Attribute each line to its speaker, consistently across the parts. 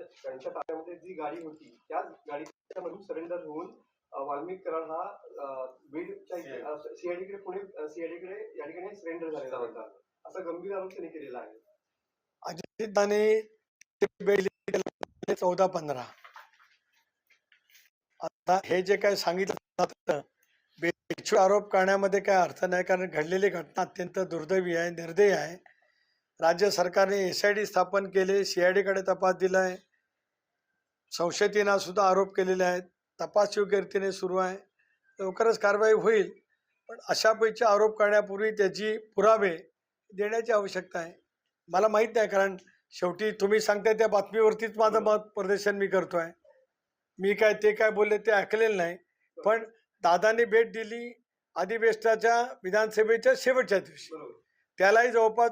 Speaker 1: म्हणजे त्यांच्या ताब्यामध्ये जी गाडी होती त्याच गाडीच्या मधून सरेंडर होऊन वाल्मिक कराड हा बीडच्या सीआयडीकडे पुणे सीआयडीकडे या ठिकाणी सरेंडर झालेला होता. असा गंभीर आरोप त्यांनी केलेला आहे.
Speaker 2: अजितदाने चौदा पंधरा. आता हे जे काय सांगितलं जातं, आरोप करण्यामध्ये काय अर्थ नाही कारण घडलेली घटना अत्यंत दुर्दैवी आहे निर्दयी आहे. राज्य सरकारने एस आय डी स्थापन केले सी आय डीकडे तपास दिला आहे संशयितांना सुद्धा आरोप केलेले आहेत. तपास योग्य रीतीने सुरू आहे. लवकरच कारवाई होईल. पण अशापैकी आरोप करण्यापूर्वी त्याची पुरावे देण्याची आवश्यकता आहे. मला माहीत नाही कारण शेवटी तुम्ही सांगताय त्या बातमीवरतीच माझं मत प्रदर्शन मी करतोय. मी काय ते काय बोलले ते ऐकलेलं नाही. पण दादानी भेट दिली अधिवेशनाच्या विधानसभेच्या शेवटच्या दिवशी. त्यालाही जवळपास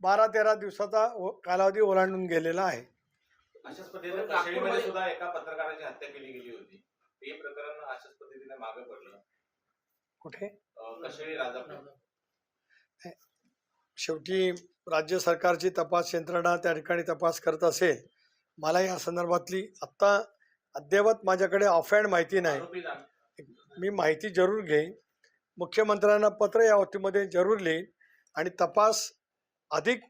Speaker 2: बारा तेरा दिवसाचा कालावधी ओलांडून गेलेला आहे.
Speaker 3: अशाच पद्धतीने कशेळीमध्ये सुद्धा एका पत्रकाराची हत्या केली गेली होती. ते प्रकरण अशाच पद्धतीने मागे पडलं.
Speaker 2: कुठे?
Speaker 3: कशेळी राजापूर.
Speaker 2: शेवटी राज्य सरकारची तपास यंत्रणा त्या ठिकाणी तपास करत असेल मला या संदर्भातली आत्ता अद्ययावत माझ्याकडे ऑफहँड माहिती नाही. मी माहिती जरूर घेईन. मुख्यमंत्र्यांना पत्र या बाबतीमध्ये जरूर लिहीन आणि तपास अधिक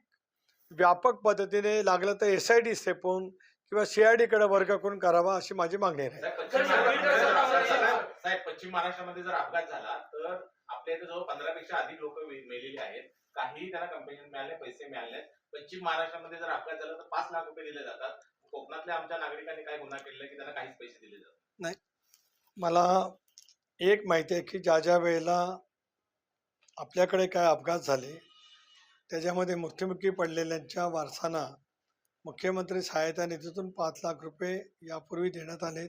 Speaker 2: व्यापक पद्धतीने लागलं तर एस आय डी स्टेपून किंवा सी आय डीकडे वर्ग करून करावा अशी माझी मागणी आहे.
Speaker 3: साहेब, पश्चिम महाराष्ट्रामध्ये जर अपघात झाला तर आपल्या इथे जवळ पंधरा पेक्षा अधिक लोक मेलेली आहेत. काही त्यांना कंपेन्शन मिळाले पैसे मिळाले. पश्चिम महाराष्ट्रामध्ये जर अपघात झाला तर पाच लाख रुपये दिले जातात. कोकणातल्या आमच्या नागरिकांनी काय गुन्हा केला की त्यांना काहीच पैसे दिले जातात
Speaker 2: मला एक माहिती आहे की ज्या ज्या वेळेला आपल्याकडे काय अपघात झाले त्याच्यामध्ये मृत्युमुखी पडलेल्यांच्या वारसांना मुख्यमंत्री सहायता निधीतून पाच लाख रुपये यापूर्वी देण्यात आले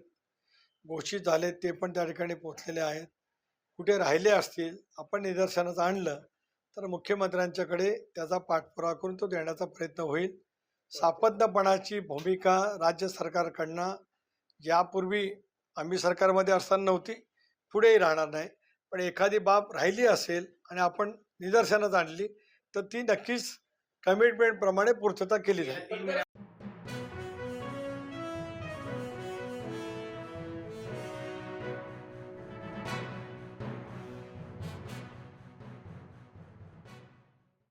Speaker 2: घोषित झालेत ते पण त्या ठिकाणी पोचलेले आहेत. कुठे राहिले असतील आपण निदर्शनात आणलं तर मुख्यमंत्र्यांच्याकडे त्याचा पाठपुरावा करून तो देण्याचा प्रयत्न होईल. सापत्नपणाची भूमिका राज्य सरकारकडनं यापूर्वी आम्ही सरकारमध्ये असताना नव्हती पुढेही राहणार नाही. पण एखादी बाब राहिली असेल आणि आपण निदर्शनात आणली तर ती नक्कीच कमिटमेंटप्रमाणे पूर्तता केली जाईल.